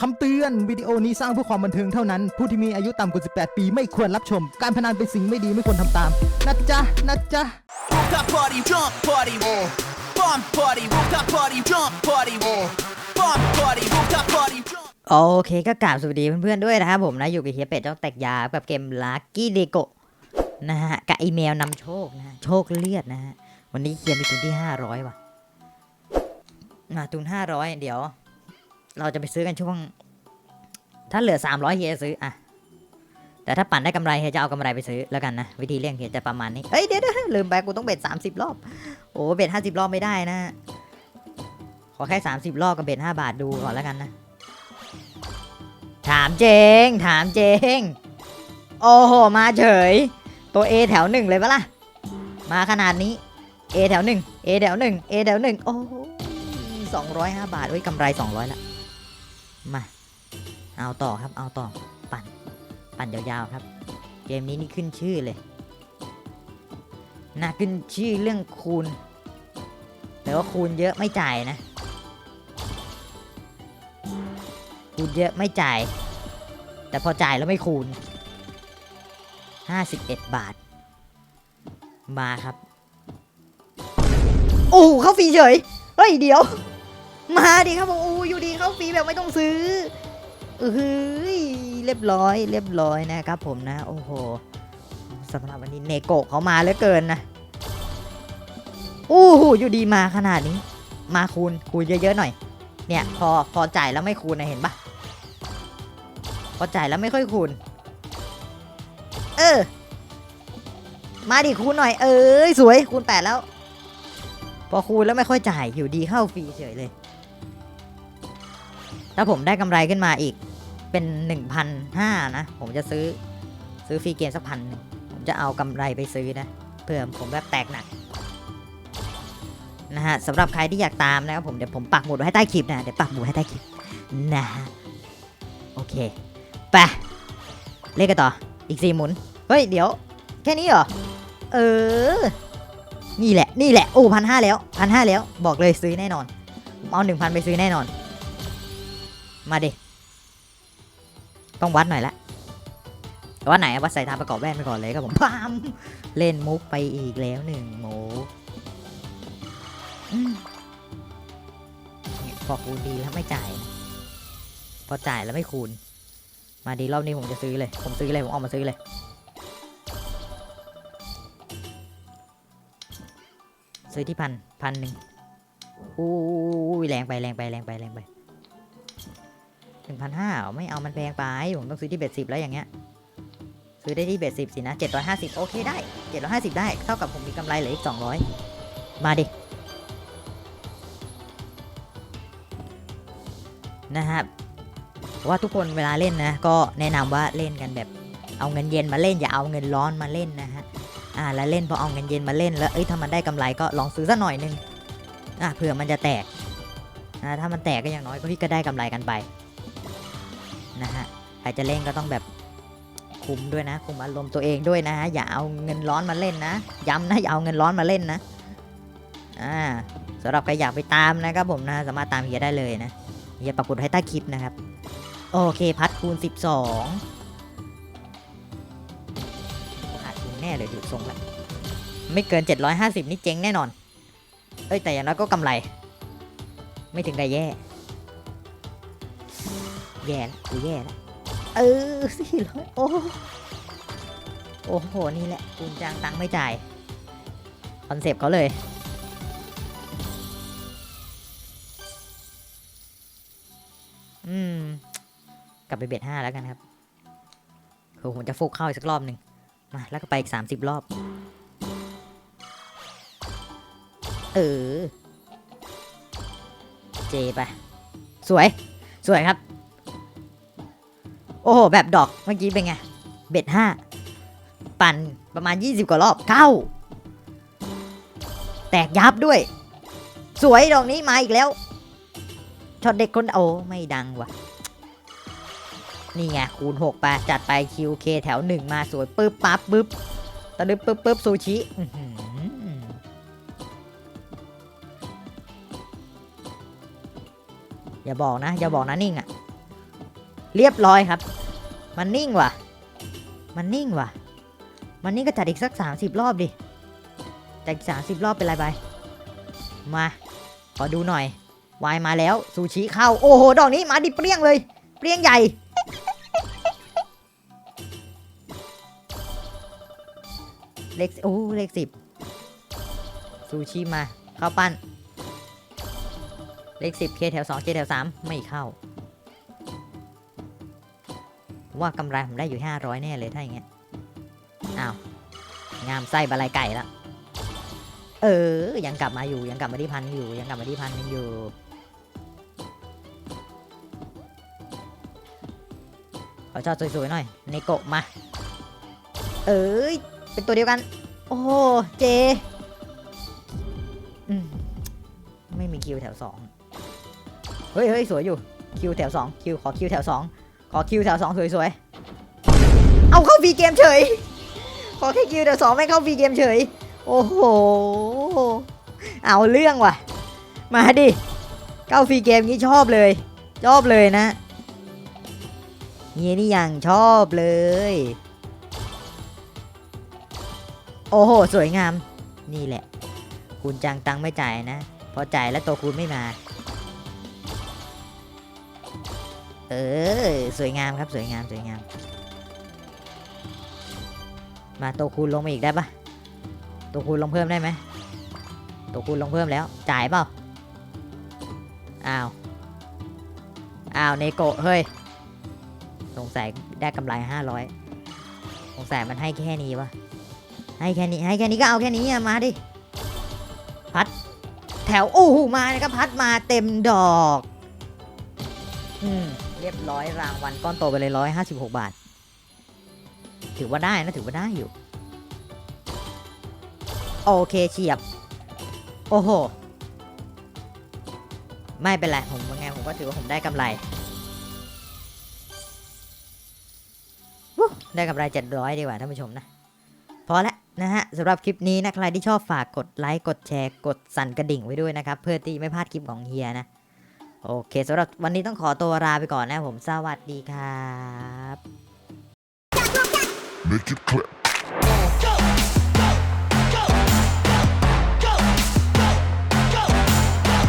คำเตือนวิดีโอนี้สร้างเพื่อความบันเทิงเท่านั้น ผู้ที่มีอายุต่ำกว่า 18 ปีไม่ควรรับชม การพนันเป็นสิ่งไม่ดีไม่ควรทำตาม นะจ๊ะ นะจ๊ะ Rooftop party, jump party, bomb party, rooftop party, jump party, bomb party, rooftop party, jump. โอเคก็กราบสวัสดีเพื่อนๆด้วยนะครับผมนะอยู่กับเฮียเป็ดเจ้าแตกยากับเกมลักกี้เดโกนะฮะกับอีเมลนำโชคนะฮะโชคเลือดนะฮะวันนี้เฮียมีทุนที่ 500ว่ะมาทุน500 เดี๋ยว เราจะไปซื้อกันช่วง ถ้าเหลือ 300เฮียจะซื้ออะแต่ถ้าปั่นได้กำไรเฮียจะเอากำไรไปซื้อแล้วกันนะ วิธีเลี่ยงเฮียจะประมาณนี้เอ้ยเดี๋ยวลืมไปกูต้องเบ็ด30 รอบ โอ้เบ็ด50 รอบไม่ได้นะ ขอแค่ 30 รอบกับเบ็ด5บาทดูก่อนแล้วกันนะ ถามเจง ถามเจง โอ้โหมาเฉย ตัว A แถวหนึ่งเลยปะล่ะ มาขนาดนี้ A แถวหนึ่ง A แถวหนึ่ง A แถวหนึ่งโอ้สองร้อยห้าบาทเว้ยกำไรสองร้อยละ มา เอาต่อครับ เอาต่อ ปั่น ปั่นยาวๆครับ เกมนี้นี่ขึ้นชื่อเลยน่าขึ้นชื่อเรื่องคูณ แต่ว่าคูณเยอะไม่จ่ายนะ คูณเยอะไม่จ่าย แต่พอจ่ายแล้วไม่คูณ 51 บาท มาครับ โอ้เข้าฟรีเฉย เฮ้ย เดี๋ยว มาดิครับผมอ้อยู่ดีเข้าฟรีแบบไม่ต้องซื้อเอ้ยเรียบร้อย เรียบร้อยนะครับผมนะ โอ้โหสำหรับวันนี้เนโกะเขามาเหลือเกินนะโอ้โหอยู่ดีมาขนาดนี้ มาคูณคูณเยอะๆหน่อย เนี่ย พอพอจ่ายแล้วไม่คูณนะเห็นปะพอจ่ายแล้วไม่ค่อยคูณ เออ มาดิคูณหน่อย เอ้ยสวยคูณแปดแล้ว พอคูณแล้วไม่ค่อยจ่ายอยู่ดีเข้าฟรีเฉยเลย ถ้าผมได้กำไรขึ้นมาอีกเป็นหนึ่งพันห้านะ ผมจะซื้อซื้อฟรีเกมสักพันหนึ่งผมจะเอากำไรไปซื้อนะเพื่อผมแบบแตกหนักนะฮะสำหรับใครที่อยากตามนะครับผมเดี๋ยวผมปักหมุดไว้ให้ใต้คลิปนะเดี๋ยวปักหมุดให้ใต้คลิปนะฮะโอเคไปเล่นกันต่ออีกสี่หมุนเฮ้ยเดี๋ยว แค่นี้เหรอเออ นี่แหละนี่แหละโอ้พันห้าแล้วพันห้าแล้วบอกเลยซื้อแน่นอน เอาหนึ่งพันไปซื้อแน่นอน มาดิ ต้องวัดหน่อยละวัดไหนอะวัดสายตาประกอบแว่นไปก่อนเลยครับผมพามเล่นมุกไปอีกแล้วหนึ่งโมอืมเนี่ยพอคูณดีแล้วไม่จ่าย พอจ่ายแล้วไม่คูณ มาดีรอบนี้ผมจะซื้อเลย ผมซื้อเลยผมออกมาซื้อเลยซื้อที่พันพันหนึ่งอู้แรงไปแรงไปแรงไปแรงไป หนึ่งพันห้าไม่เอามันแพงไป ผมต้องซื้อที่เบ็ดสิบแล้วอย่างเงี้ย ซื้อได้ที่เบ็ดสิบสินะเจ็ดร้อยห้าสิบโอเคได้เจ็ดร้อยห้าสิบได้ เท่ากับผมมีกำไรเหลืออีกสองร้อยมาดิ นะครับว่าทุกคนเวลาเล่นนะ ก็แนะนำว่าเล่นกันแบบเอาเงินเย็นมาเล่นอย่าเอาเงินร้อนมาเล่นนะฮะอ่าแล้วเล่นพอเอาเงินเย็นมาเล่นแล้วเอ้ยถ้ามันได้กำไรก็ลองซื้อสักหน่อยนึงอะเผื่อมันจะแตกนะถ้ามันแตกก็อย่างน้อยก็พี่ก็ได้กำไรกันไป นะฮะใครจะเล่นก็ต้องแบบคุมด้วยนะ คุมอารมณ์ตัวเองด้วยนะฮะอย่าเอาเงินร้อนมาเล่นนะย้ำนะอย่าเอาเงินร้อนมาเล่นนะอ่าสำหรับใครอยากไปตามนะครับผมนะสามารถตามเฮียได้เลยนะอย่าปักหมุดให้ใต้คลิปนะครับ โอเคพัดคูณ 12ขาดคูณแน่เลยดูทรงแล้วไม่เกิน 750 นี่เจ๊งแน่นอน เอ้ยแต่อย่างน้อยก็กำไร ไม่ถึงกับแย่ แย่แล้วกูแย่แล้วเออสี่ร้อยโอ้โอ้โห นี่แหละคูณจางตังไม่จ่าย คอนเซปต์เขาเลย อืม กลับไปเบ็ดห้าแล้วกันครับคือผมจะฟุกเข้าอีกสักรอบหนึ่งมา แล้วก็ไปอีกสามสิบรอบ เออ เจไป สวย สวยครับ อ้โห แบบดอกเมื่อกี้เป็นไง เบ็ดห้าปั่นประมาณ 20 กว่ารอบเข้า แตกยับด้วย สวยดอกนี้มาอีกแล้วช็อตเด็กคนโอ้ไม่ดังว่ะ นี่ไงคูณ6ไปจัดไป QK แถวหนึ่งมาสวยปึ๊บปั๊บปึ๊บตะลึบปึ๊บปึ๊บซูชิอื้อหืออย่าบอกนะ อย่าบอกนะนิ่งอะ่ะ เรียบร้อยครับ มันนิ่งว่ะ มันนิ่งว่ะ มันนิ่งก็จัดอีกสัก 30 รอบดิจัดอีก30รอบเป็นไรไป มา ขอดูหน่อยวายมาแล้วซูชิเข้า โอ้โห ดอกนี้มาดิเปรี้ยงเลย เปรี้ยงใหญ่ เลขโอ้เลขสิบซูชิมา เข้าปั้น เลขสิบเคแถวสองเคแถวสามไม่เข้า ว่ากำไรผมได้อยู่ห้าร้อยแน่เลยถ้าอย่างเงี้ย อ้าว งามไส้บะไลไก่ละ เออ ยังกลับมาอยู่ ยังกลับมาที่พันอยู่ ยังกลับมาที่พันยังอยู่ขอชอบสวยๆหน่อยในโกะมา เอ้ย เป็นตัวเดียวกัน โอ้เจอืมไม่มีคิวแถวสองเฮ้ยเฮ้ยสวยอยู่ คิวแถวสองคิวขอคิวแถวสอง ขอคิวแถวสองสวยๆ เอาเข้าฟรีเกมเฉย ขอแค่คิวแถวสองไม่เข้าฟรีเกมเฉย โอ้โห เอาเรื่องว่ะ มาดิ เข้าฟรีเกมนี้ชอบเลย ชอบเลยนะเฮียนี่ยังชอบเลย โอ้โห สวยงาม นี่แหละ คุณจังตังไม่จ่ายนะ พอจ่ายแล้วตัวคุณไม่มา เออ สวยงามครับสวยงามสวยงาม มาตัวคูณลงมาอีกได้ปะตัวคูณลงเพิ่มได้ไหมตัวคูณลงเพิ่มแล้ว จ่ายเปล่า อ้าว อ้าวเนโกะเฮ้ย สงสัยได้กำไรห้าร้อยสงสัยมันให้แค่นี้วะให้แค่นี้ให้แค่นี้ก็เอาแค่นี้มาดิ พัด แถวโอ้โหมาเลยครับพัดมาเต็มดอก อืม เรียบร้อยรางวัลก้อนโตไปเลยร้อยห้าสิบหกบาท ถือว่าได้นะถือว่าได้อยู่ โอเคเฉียบ โอ้โห ไม่เป็นไรผมยังไงผมก็ถือว่าผมได้กำไรได้กำไร700ดีกว่าท่านผู้ชมนะ พอและนะฮะสำหรับคลิปนี้นะใครที่ชอบฝากกดไลค์กดแชร์กดสั่นกระดิ่งไว้ด้วยนะครับ เพื่อที่ไม่พลาดคลิปของเฮียนะ โอเคสำหรับวันนี้ต้องขอตัวลาไปก่อนนะผมสวัสดีครับ Make it clap.